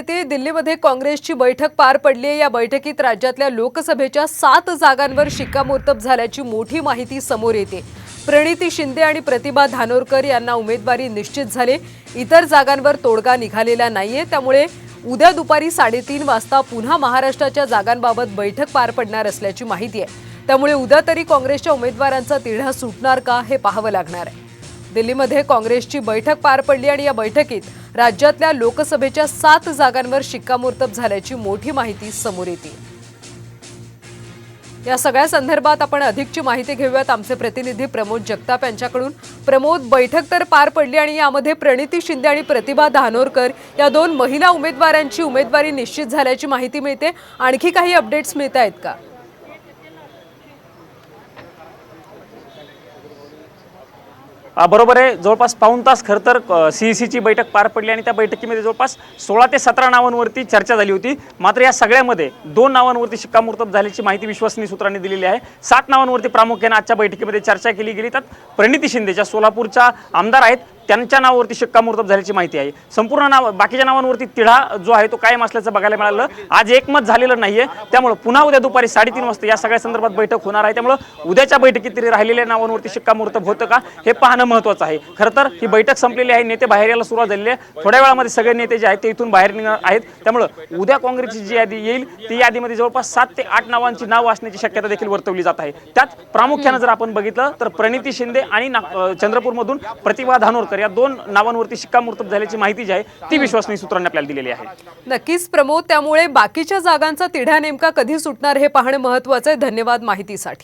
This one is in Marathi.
येथे दिल्लीमध्ये काँग्रेसची बैठक पार पडली आहे. या बैठकीत राज्यातल्या लोकसभेच्या सात जागांवर शिक्कामोर्तब झाल्याची मोठी माहिती समोर येते. प्रणिती शिंदे आणि प्रतिभा धानोरकर यांना उमेदवारी निश्चित झाले. इतर जागांवर तोडगा निघालेला नाहीये. त्यामुळे उद्या दुपारी साडेतीन वाजता पुन्हा महाराष्ट्राच्या जागांबाबत बैठक पार पडणार असल्याची माहिती आहे. त्यामुळे उद्या तरी काँग्रेसच्या उमेदवारांचा तिढा सुटणार का हे पाहावं लागणार आहे. दिल्लीमध्ये काँग्रेसची बैठक पार पडली आणि या बैठकीत राज्यातल्या लोकसभेच्या सात जागांवर शिक्कामोर्तब झाल्याची मोठी माहिती समोर येते. या सगळ्या संदर्भात आपण अधिकची माहिती घेऊयात. आमचे प्रतिनिधी प्रमोद जगताप यांच्याकडून. प्रमोद बैठक तर पार पडली आणि यामध्ये प्रणिती शिंदे आणि प्रतिभा धानोरकर या दोन महिला उमेदवारांची उमेदवारी निश्चित झाल्याची माहिती मिळते. आणखी काही अपडेट्स मिळत आहेत का? बरोबर आहे. जवळपास पाऊण तास खरं तर ची बैठक पार पडली आणि त्या बैठकीमध्ये जवळपास सोळा ते सतरा नावांवरती चर्चा झाली होती. मात्र या सगळ्यामध्ये दोन नावांवरती शिक्कामोर्तब झाल्याची माहिती विश्वसनीय सूत्रांनी दिलेली आहे. सात नावांवरती प्रामुख्याने आजच्या बैठकीमध्ये चर्चा केली गेली. त्यात प्रणिती शिंदे ज्या सोलापूरच्या आमदार आहेत. त्यांच्या नावावरती शिक्कामोर्तब झाल्याची माहिती आहे. संपूर्ण नाव बाकीच्या नावांवरती तिढा जो आहे तो कायम असल्याचं बघायला मिळालं. आज एकमत झालेलं नाहीये. त्यामुळे पुन्हा उद्या दुपारी साडेतीन वाजता या सगळ्या संदर्भात बैठक होणार आहे. त्यामुळे उद्याच्या बैठकीत तरी राहिलेल्या नावांवरती शिक्कामोर्तब होतं का हे पाहणं महत्त्वाचं आहे. खरं तर ही बैठक संपलेली आहे. नेते बाहेर यायला सुरुवात झालेली आहे. थोड्या वेळामध्ये सगळे नेते जे आहेत ते इथून बाहेर निघणार आहेत. त्यामुळं उद्या काँग्रेसची जी यादी येईल ती यादीमध्ये जवळपास सात ते आठ नावांची नाव असण्याची शक्यता देखील वर्तवली जात आहे. त्यात प्रामुख्यानं जर आपण बघितलं तर प्रणिती शिंदे आणि चंद्रपूरमधून प्रतिभा तर या दोन नावांवरती शिक्कामोर्तब झाल्याची माहिती जी आहे ती विश्वसनीय सूत्रांनी आपल्याला दिलेली आहे. नक्कीच प्रमोद त्यामुळे बाकीच्या जागांचा तिढा नेमका कधी सुटणार हे पाहणं महत्वाचं आहे. धन्यवाद माहितीसाठी.